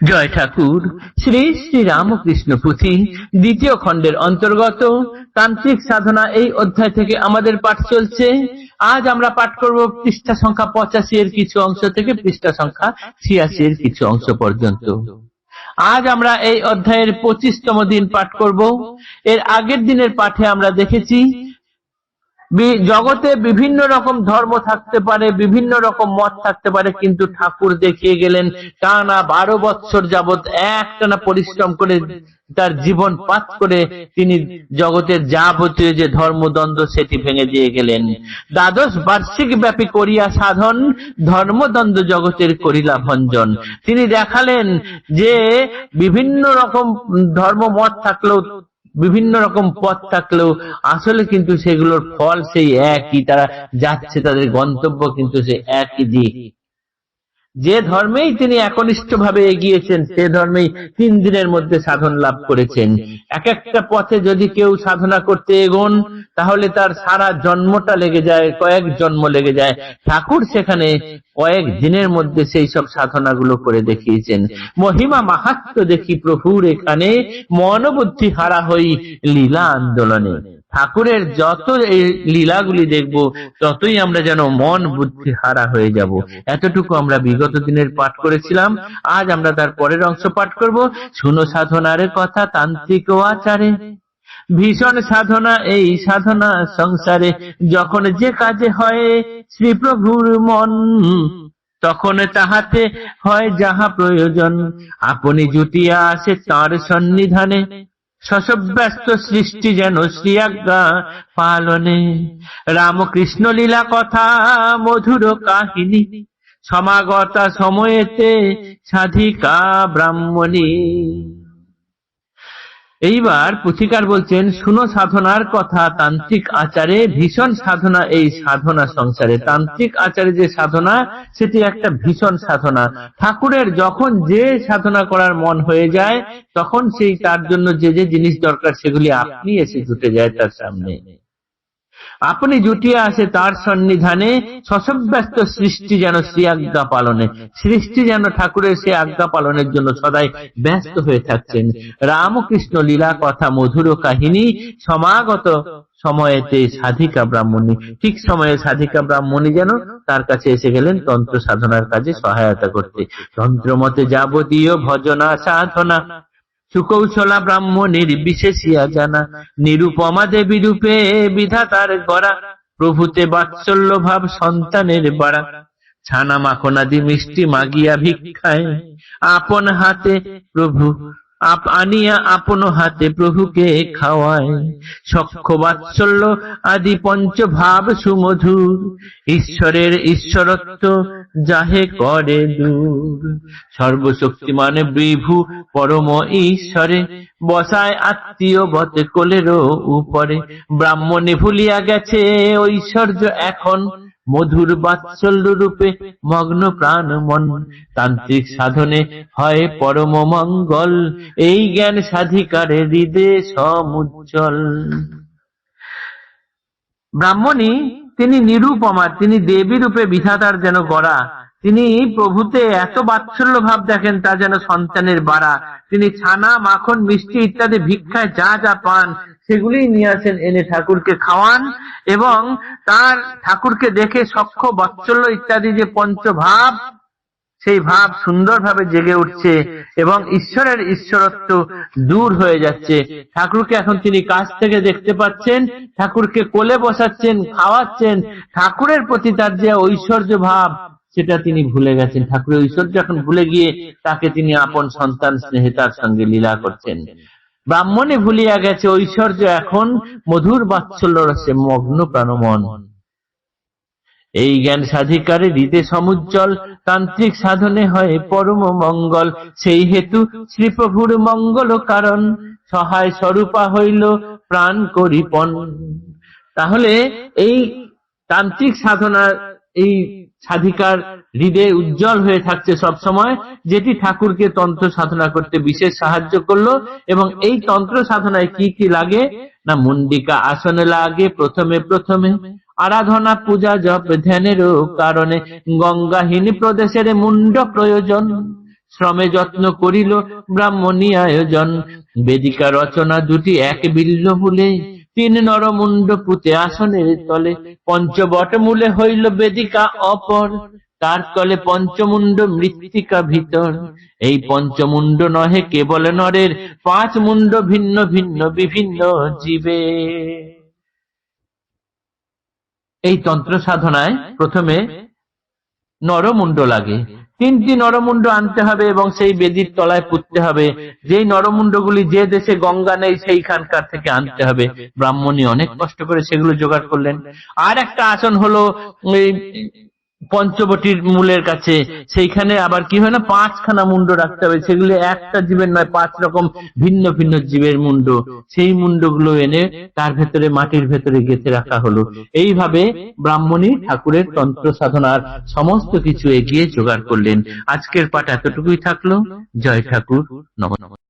জয় ঠাকুর। শ্রী শ্রী রামকৃষ্ণ পুঁথি দ্বিতীয় খণ্ডের অন্তর্গত। তান্ত্রিক সাধনা এই অধ্যায় থেকে আমাদের পাঠ চলছে। আজ আমরা পাঠ করব পৃষ্ঠা সংখ্যা পঁচাশি এর কিছু অংশ থেকে পৃষ্ঠা সংখ্যা ছিয়াশি এর কিছু অংশ পর্যন্ত। আজ আমরা এই অধ্যায়ের পঁচিশতম দিন পাঠ করব। এর আগের দিনের পাঠে আমরা দেখেছি জগতে বিভিন্ন রকম ধর্ম থাকতে পারে, বিভিন্ন রকম মত থাকতে পারে, কিন্তু ঠাকুর দেখিয়ে গেলেন, টানা বারো বৎসর যাবৎ একটানা পরিশ্রম করে তার জীবন পাত করে তিনি জগতের যাবতীয় যে ধর্মদ্বন্দ্ব সেটি ভেঙে দিয়ে গেলেন। দ্বাদশ বার্ষিক ব্যাপী করিয়া সাধন, ধর্মদ্বন্দ্ব জগতের করিলা ভঞ্জন। তিনি দেখালেন যে বিভিন্ন রকম ধর্ম মত থাকলেও বিভিন্ন রকম পথ থাকলেও আসলে কিন্তু সেগুলোর ফল সেই একই, তারা যাচ্ছে তাদের গন্তব্য কিন্তু সেই একই দিক। যে ধর্মেই তিনি একনিষ্ঠ ভাবে এগিয়েছেন, সে ধর্মেই তিন দিনের মধ্যে সাধন লাভ করেছেন। এক একটা পথে যদি কেউ সাধনা করতে এগোন, তাহলে তার সারা জন্মটা লেগে যায়, কয়েক জন্ম লেগে যায়। ঠাকুর সেখানে কয়েক দিনের মধ্যে সেই সব সাধনাগুলো করে দেখিয়েছেন। মহিমা মাহাত্ম দেখি প্রভুর এখানে, মনোবুদ্ধি হারা হই লীলা আন্দোলনে। ঠাকুরের যত এই লীলাগুলি দেখব, ততই আমরা যেন মন বুদ্ধি হারা হয়ে যাব। এতটুকু আমরা বিগত দিনের পাঠ করেছিলাম। আজ আমরা তার পরের অংশ পাঠ করব। শুনো সাধনার কথা তান্ত্রিক ও আচারে। ভীষণ সাধনা এই সাধনা সংসারে। যখন যে কাজে হয় শ্রী প্রভুর মন, তখন তাহাতে হয় যাহা প্রয়োজন। আপনি জুটিয়া আসে তার সন্নিধানে। শশব্যস্ত সৃষ্টি যেন শ্রী আজ্ঞা পালনে। রামকৃষ্ণ লীলা কথা, মধুর কাহিনী, সমাগতা সময়েতে সাধিকা ব্রাহ্মণী। এইবার পুথিকার বলছেন, শুনো সাধনার কথা, তান্ত্রিক আচারে ভীষণ সাধনা এই সাধনা সংসারে। তান্ত্রিক আচারে যে সাধনা, সেটি একটা ভীষণ সাধনা। ঠাকুরের যখন যে সাধনা করার মন হয়ে যায়, তখন সেই তার জন্য যে যে জিনিস দরকার, সেগুলি আপনি এসে জুটে যায় তার সামনে। আপনি জুটিয়ে আসে তার সন্নিধানে শশব্যস্ত সৃষ্টি যেন শ্রী আজ্ঞা পালনে। সৃষ্টি যেন ঠাকুরের সে আজ্ঞা পালনের জন্য সদাই ব্যস্ত হয়ে থাকছেন। রামকৃষ্ণ লীলা কথা মধুর কাহিনী সমাগত সময়েতে সাধিকা ব্রাহ্মণী। ঠিক সময়ে সাধিকা ব্রাহ্মণী যেন তার কাছে এসে গেলেন তন্ত্র সাধনার কাজে সহায়তা করতে। তন্ত্র মতে যাবতীয় ভজনা সাধনা সুকৌশলা ব্রাহ্মণের বিশেষিয়া জানা। নিরুপমা দেবী রূপে বিধাতার গড়া। প্রভুতে বাৎসল্য ভাব সন্তানের বাড়া। ছানা মাখনাদি মিষ্টি মাগিয়া ভিক্ষায়। আপন হাতে প্রভু আপ আনিয়া আপন হাতে প্রভুকে খাওয়ায়। সক্ষ বাৎসল্য আদি পঞ্চভাব সুমধুর। ঈশ্বরের ঈশ্বরত্ব যাহে করে দূর। সর্বশক্তিমানে বিভু পরম ঈশ্বরে, বসায় আত্মীয় বতে কোলেরও উপরে। ব্রাহ্মণে ভুলিয়া গেছে ঐশ্বর্য এখন। মধুর বাৎসল্য রূপে মগ্ন প্রাণ মন। তান্ত্রিক সাধনে হয় পরম মঙ্গল। এই জ্ঞান সাধিকারে হৃদে সমুজ্জ্বল ব্রাহ্মণী, তিনি নিরুপমা, তিনি দেবী রূপে বিধাতার যেন গড়া। তিনি প্রভুতে এত বাৎসল্য ভাব দেখেন, তা যেন সন্তানের বাড়া। তিনি ছানা, মাখন, মিষ্টি ইত্যাদি ভিক্ষায় যা যা পান সেগুলি নিয়ে আসেন, এনে ঠাকুরকে খাওয়ান এবং তার ঠাকুরকে দেখে সক্ষ বাৎসল্য ইত্যাদি যে পঞ্চভাব, সেই ভাব সুন্দরভাবে জেগে উঠছে এবং ঈশ্বরের ঈশ্বরত্ব দূর হয়ে যাচ্ছে। ঠাকুরকে এখন তিনি কাছ থেকে দেখতে পাচ্ছেন, ঠাকুরকে কোলে বসাচ্ছেন, খাওয়াচ্ছেন, ঠাকুরের প্রতি তার যে ঐশ্বর্য ভাব, সেটা তিনি ভুলে গেছেন। ঠাকুরের ঐশ্বর্য এখন ভুলে গিয়ে তাকে তিনি আপন সন্তান স্নেহে তার সঙ্গে লীলা করছেন। ব্রাহ্মণে ভুলিয়া গেছে, ঐশ্বর্য এখন মধুর বাৎসল্য রসে মগ্ন প্রাণমন। এই জ্ঞান সাধিকারে হৃদে সমুজ্জ্বল, তান্ত্রিক সাধনে হয় পরম মঙ্গল। সেই হেতু শ্রীপ্রভুর মঙ্গল কারণ, সহায় স্বরূপা হইল প্রাণ করিপন। তাহলে এই তান্ত্রিক সাধনার এই সাধিকার হৃদয়ে উজ্জ্বল হয়ে থাকছে সব সময় যেটি ঠাকুরকে তন্ত্র সাধনা করতে বিশেষ সাহায্য করল, এবং এই তন্ত্র সাধনায় কি কি লাগে? না মুন্ডিকা আসনে লাগে প্রথমে প্রথমে, আরাধনা পূজা জপ ধ্যানেরও কারণে, গঙ্গাহীন প্রদেশের মুন্ড প্রয়োজন, শ্রমে যত্ন করিল ব্রাহ্মণী আয়োজন, বেদিকা রচনা দুটি এক বিল্ল মূলে তিন নরমুণ্ড পুঁতে আসনের তলে পঞ্চবট মূলে হইল বেদিকা অপর। তার তলে পঞ্চমুণ্ড মৃত্তিকা ভিতর। এই পঞ্চমুণ্ড নহে কেবল নরের, পাঁচ মুণ্ড ভিন্ন ভিন্ন বিভিন্ন জীবে। এই তন্ত্র সাধনায় প্রথমে নরমুণ্ড লাগে। তিনটি নরমুণ্ড আনতে হবে এবং সেই বেদির তলায় পুততে হবে। যেই নরমুণ্ডগুলি যে দেশে গঙ্গা নেই, সেইখানকার থেকে আনতে হবে। ব্রাহ্মণী অনেক কষ্ট করে সেগুলো জোগাড় করলেন। আর একটা আসন হলো পঞ্চবটির মূলের কাছে। সেইখানে আবার কি হয় না, পাঁচখানা মুন্ড রাখতে হবে। সেগুলো একটা জীবের নয়, পাঁচ রকম ভিন্ন ভিন্ন জীবের মুন্ড। সেই মুন্ডগুলো এনে তার ভেতরে, মাটির ভেতরে গেঁথে রাখা হলো। এইভাবে ব্রাহ্মণী ঠাকুরের তন্ত্র সাধনার সমস্ত কিছু এগিয়ে জোগাড় করলেন। আজকের পাঠ এতটুকুই থাকল। জয় ঠাকুর। নমস্কার।